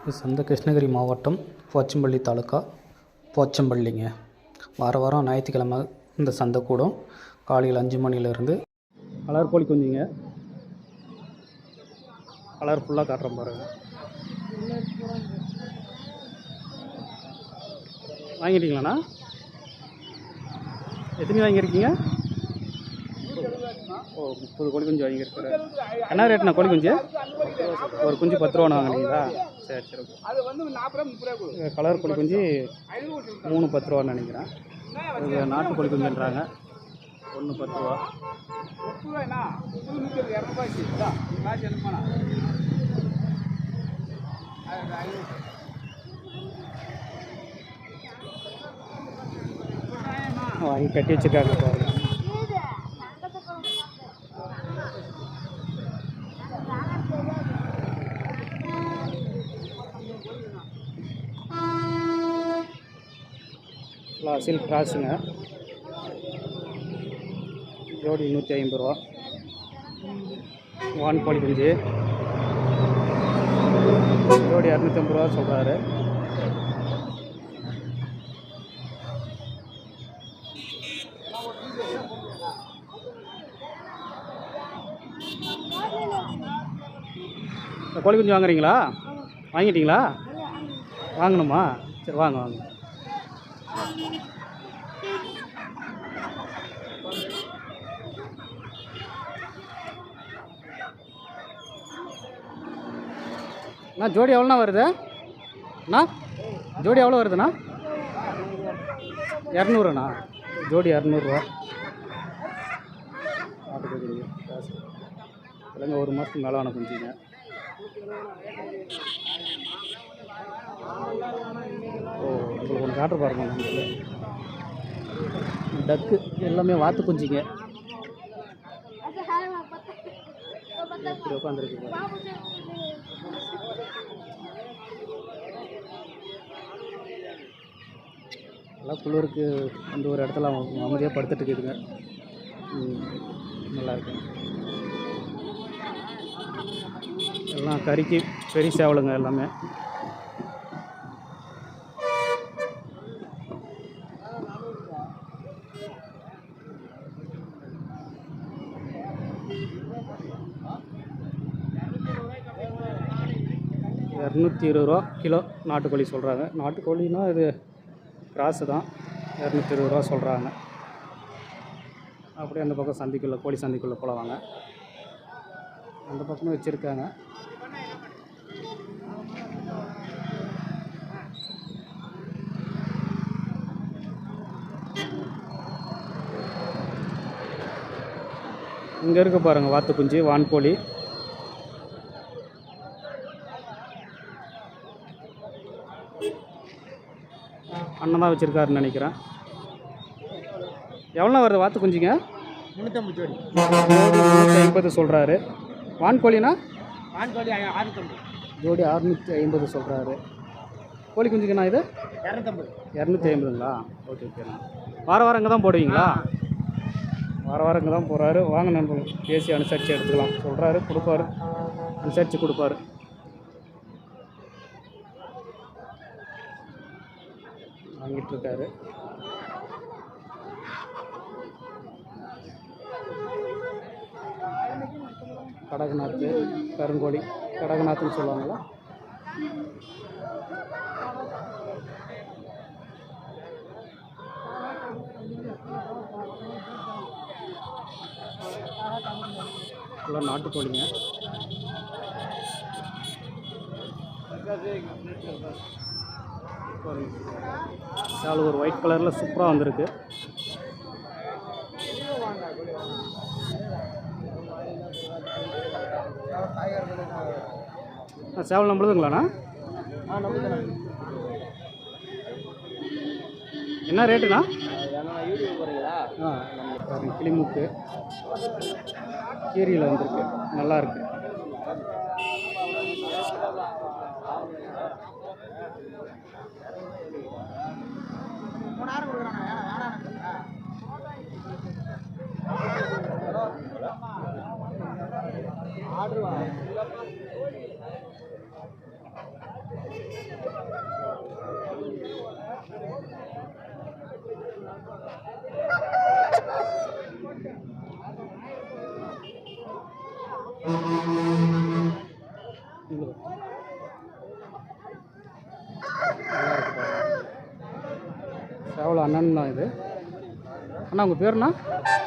இது சந்தை கிருஷ்ணகிரி மாவட்டம் போச்சம்பள்ளி தாலுக்கா. போச்சம்பள்ளிங்க. வார வாரம் ஞாயிற்றுக்கிழமை இந்த சந்தை கூடும். காலையில் அஞ்சு மணிலேருந்து கலர் கோழி குஞ்சுங்க கலர் ஃபுல்லாக காட்டுறேன் பாருங்க. வாங்கிட்டீங்களாண்ணா? எத்தனை வாங்கியிருக்கீங்க? ஓ முப்பது கோழி குஞ்சு வாங்கியிருக்கிறேன் என்ன ரேட்ண்ணா கோழி குஞ்சு ஒரு குஞ்சு பத்து ரூபான்னு வாங்குனீங்களா? சரி சரி ஓகே. ரூபா ரூபா கலர் கோழி குஞ்சு மூணு பத்து ரூபான்னு நினைக்கிறேன். இது நாட்டு கோழி குஞ்சுன்றாங்க ஒன்று பத்து ரூபா. முப்பது ரூபாய்ண்ணா முப்பது நூற்றி இருக்கு இரநூறுபாய்க்கு இதான் காசு எடுக்குமாண்ணா அது ஐநூறு வாங்கி கட்டி வச்சுருக்காங்க பாருங்க அசில் கிராஸுங்க ஜோடி நூற்றி ஐம்பது ரூபா. வான் கோழி குஞ்சு ஜோடி இரநூத்தம்பது ரூபா சொல்கிறாரு கோழி குஞ்சு வாங்குறீங்களா? வாங்கிட்டீங்களா? வாங்கணுமா? சரி வாங்க வாங்க. அண்ணா ஜோடி எவ்வளோண்ணா வருது? அண்ணா ஜோடி எவ்வளோ வருதுண்ணா? இரநூறுண்ணா. ஜோடி இரநூறுவா. இல்லைங்க ஒரு மாதத்துக்கு மேலே ஆன குஞ்சுங்க ஓ உங்களுக்கு ஒன்று காட்டுற பாருங்க டக்கு எல்லாமே வாத்து குஞ்சுங்க உட்காந்துருக்கு நல்லா குளிருக்கு அந்த ஒரு இடத்துல அவங்க அமைதியாக படுத்துட்டு இருக்குதுங்க ம், நல்லா எல்லாம் கறிக்கு பெரிய சேவலுங்க எல்லாமே. இரநூத்தி இருபது ரூபா கிலோ நாட்டுக்கோழி சொல்கிறாங்க நாட்டுக்கோழின்னா இது கிராஸு தான். இரநூத்தி இருபது ரூபா சொல்கிறாங்க அப்படியே அந்த பக்கம் சந்திக்குள்ளே கோழி சந்திக்குள்ளே போல வாங்க அந்த பக்கமும் வச்சுருக்காங்க. இங்கே இருக்க பாருங்கள் வாத்து குஞ்சு வான்கோழி. அண்ணன் தான் வச்சுருக்காருன்னு நினைக்கிறேன். எவ்வளோ வருது? வாத்து குஞ்சுங்க. முந்நூற்றம்பது ஜோடி. நூற்றி ஐம்பது சொல்கிறாரு வான்கோழினா ஆறுநூற்றம்பது ஜோடி அறுநூற்றி ஐம்பது சொல்கிறாரு கோழி குஞ்சுக்குண்ணா இது? இரநூத்தம்பது. இரநூத்தி ஐம்பதுங்களா? ஓகே ஓகேண்ணா வார வாரம் இங்கே தான் போடுவீங்களா வார வாரம் இங்கே தான் போகிறாரு வாங்க நண்பர்கள் பேசி அனுசரித்து எடுத்துக்கலாம். சொல்கிறாரு கொடுப்பாரு. அனுசரித்து கொடுப்பாரு. வாங்கிட்டு இருக்காரு கடகநாத்து கருங்கோழி கடகநாத்துன்னு சொல்லுவாங்களா ஃபுல்லாக நாட்டுக்கோழிங்க. சேவல் ஒரு ஒயிட் கலரில் சூப்பராக வந்திருக்கு. சேவல் நம்மளுதுங்களாண்ணா என்ன ரேட்டுண்ணா ஆ கிளிமுக்கு. கீரியில் வந்திருக்கு. நல்லா இருக்கு. மூணாயிரம் கொடுக்குறாங்க. வேணாம் சேவல் அண்ணன் தான் இது. அண்ணா உங்கள் பேருண்ணா?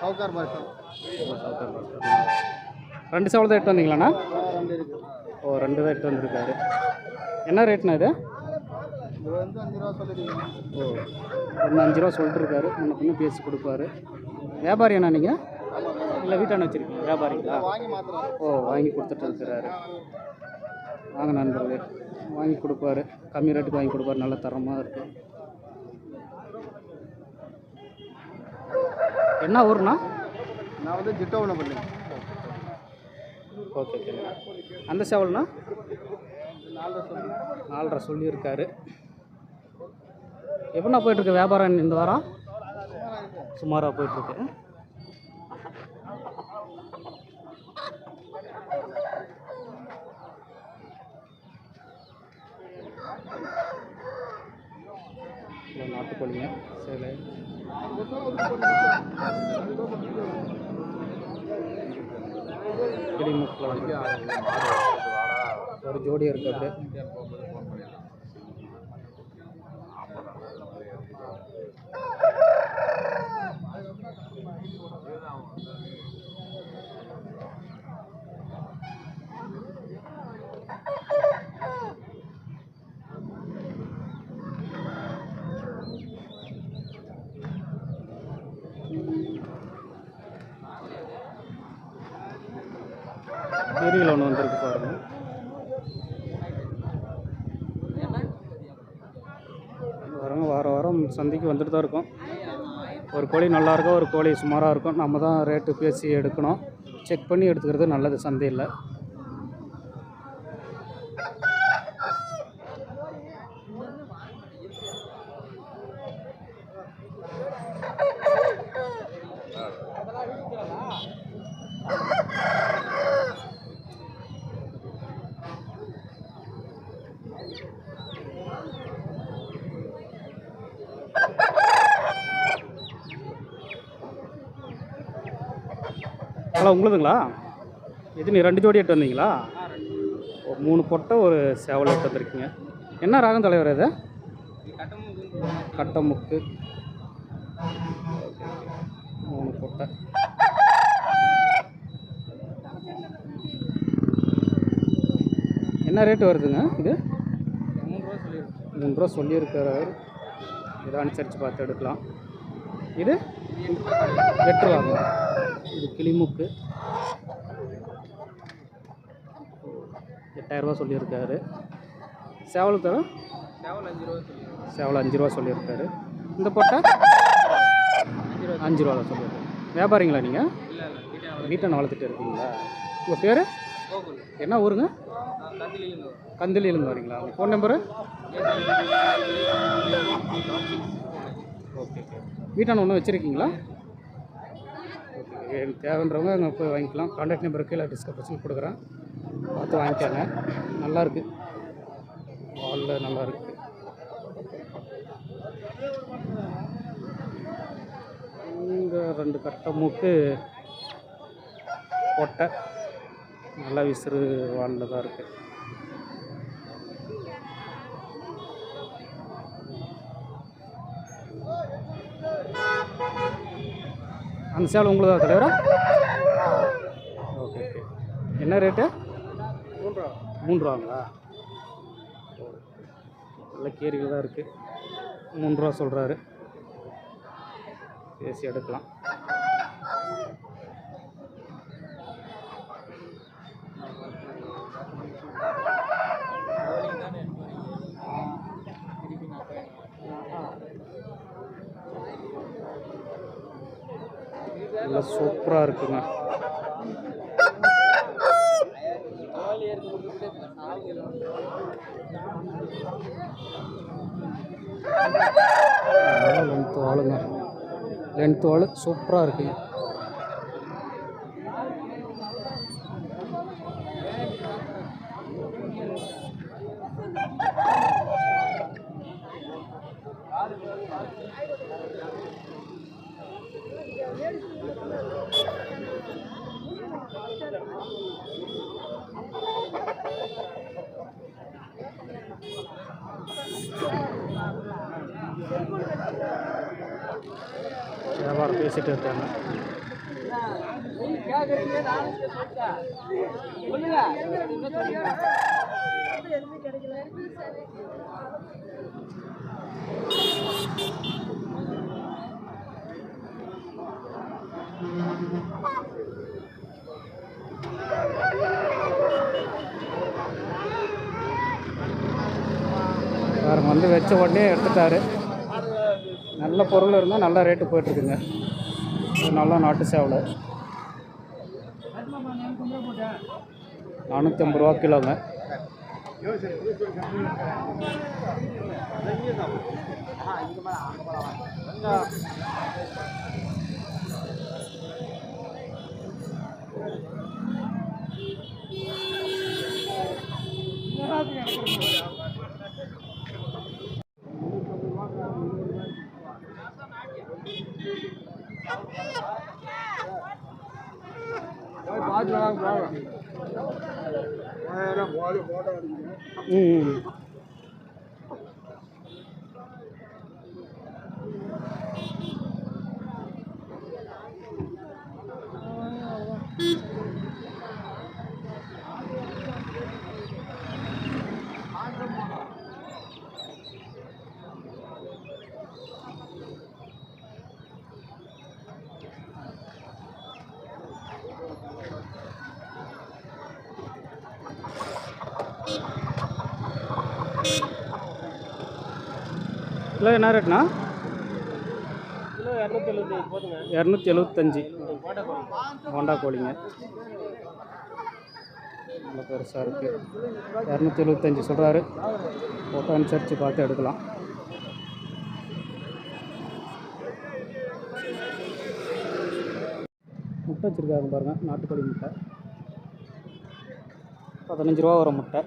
சவுக்கார் பாஷா ரெண்டு சேவல் தான் எட்டு வந்தீங்களாண்ணா? ஓ ரெண்டு தான் எட்டு வந்திருக்காரு. என்ன ரேட்ண்ணா இது? ஓ ஒன்று அஞ்சு ரூபா சொல்லிட்டு இருக்காரு முன்ன பின்ன பேசி கொடுப்பாரு. வியாபாரி அண்ணா நீங்கள் இல்லை வீட்டான வச்சுருக்கீங்க வியாபாரிங்களா? ஓ வாங்கி கொடுத்துட்டு இருக்கிறாரு. வாங்க நண்பர்களே. வாங்கி கொடுப்பாரு. கம்மி ரேட்டுக்கு வாங்கி கொடுப்பாரு. நல்ல தரமாக இருக்கு. என்ன ஊர்ண்ணா? நான் வந்து ஜிட்டோவில் ஓகே ஓகே. அந்த சேவல்னா நாலரை சொல்லி. நாலரை சொல்லியிருக்காரு. எப்படிண்ணா போயிட்டுருக்கு வியாபாரம் இந்த வாரம்? சுமாராக போயிட்டுருக்கு. பார்த்துக்கொள்ளுங்க. நாட்டுக்கோழிங்க சேலை கிளிமுக்கில் வந்து ஒரு ஜோடி இருக்கு அப்படியே பெரியல ஒன்று வந்திருக்கு பாருங்கள் வரவங்க வாரம் வாரம் சந்தைக்கு வந்துட்டு தான் இருக்கோம். ஒரு கோழி நல்லா இருக்கும் ஒரு கோழி சுமாராக இருக்கும் நம்ம தான் ரேட்டு பேசி எடுக்கணும். செக் பண்ணி எடுத்துக்கிறது நல்லது சந்தையில். ஹலோ உங்களுதுங்களா? இது நீ ரெண்டு ஜோடி எட்டு வந்தீங்களா? ஒரு மூணு பொட்டை ஒரு சேவல் எட்டு வந்திருக்கீங்க. என்ன ராகம் தலைவர் இது? கட்டமுக்கு. மூணு பொட்டை. என்ன ரேட்டு வருதுங்க இது? மூணு ரூபா சொல்லியிருக்கிறார் இதை அனுசரித்து பார்த்து எடுக்கலாம். இது? எட்டு ரூபா இது கிளிமுக்கு. எட்டாயிரரூபா சொல்லியிருக்காரு. சேவல் தரம் சேவல் அஞ்சு ரூபா சேவல் அஞ்சு ரூபா சொல்லியிருக்காரு. இந்த போட்டால் அஞ்சு ரூபா தான் சொல்லியிருக்காரு. வியாபாரிங்களா நீங்கள் வீட்டை வளர்த்துட்டு இருக்கீங்களா? உங்கள் பேர்? என்ன ஊருங்க? கத்திலிங்க வரீங்களா? உங்கள் ஃபோன் நம்பரு ஓகே ஓகே வீட்டான ஒன்று வச்சுருக்கீங்களா? எனக்கு தேவைன்றவங்க அங்கே போய் வாங்கிக்கலாம். கான்டாக்ட் நம்பருக்கு இல்லை டிஸ்கிரிப்ஷன் கொடுக்குறேன். பார்த்து வாங்கிக்காங்க. நல்லாயிருக்கு வாலில் நல்லாயிருக்கு இங்கே ரெண்டு கட்டை மூக்கு கொட்டை நல்லா விசிறு வாலில் தான் இருக்குது அந்த சேவல் உங்களுதா தலைவரா? Okay okay. என்ன ரேட்டு? மூன்று ரூபா மூணு ரூபாங்களா நல்ல கேரிகள் தான் இருக்குது ரூபா சொல்கிறாரு பேசி எடுக்கலாம். நல்லா சூப்பராக இருக்குங்க. லென்த் வாளுங்க லென்த் வாள் சூப்பராக இருக்குங்க. வியாபாரம் பேசிட்டு இருக்காங்க. கேட்கறீங்க பாருங்க வந்து வச்ச உடனே எடுத்துட்டாரு. நல்ல பொருள் இருந்தால் நல்ல ரேட்டு போயிட்டுருக்குங்க. இது நல்லா நாட்டு சேவலை. நானூற்றி ஐம்பது ரூபா கிலோங்க. Thank you. கிலோ என்ன ரேட்னா கிலோ என்ன ரேட்ண்ணா இரநூத்தி எழுபத்தஞ்சி ஹோண்டா கோழிங்க. நல்ல பெருசாக இருக்குது இரநூத்தி எழுபத்தஞ்சி சொல்கிறாரு ஃபோட்டோ அனுசரித்து பார்த்து எடுக்கலாம். முட்டை வச்சுருக்காங்க பாருங்கள் நாட்டுக்கோழி முட்டை. பதினஞ்சு ரூபா வரும் முட்டை.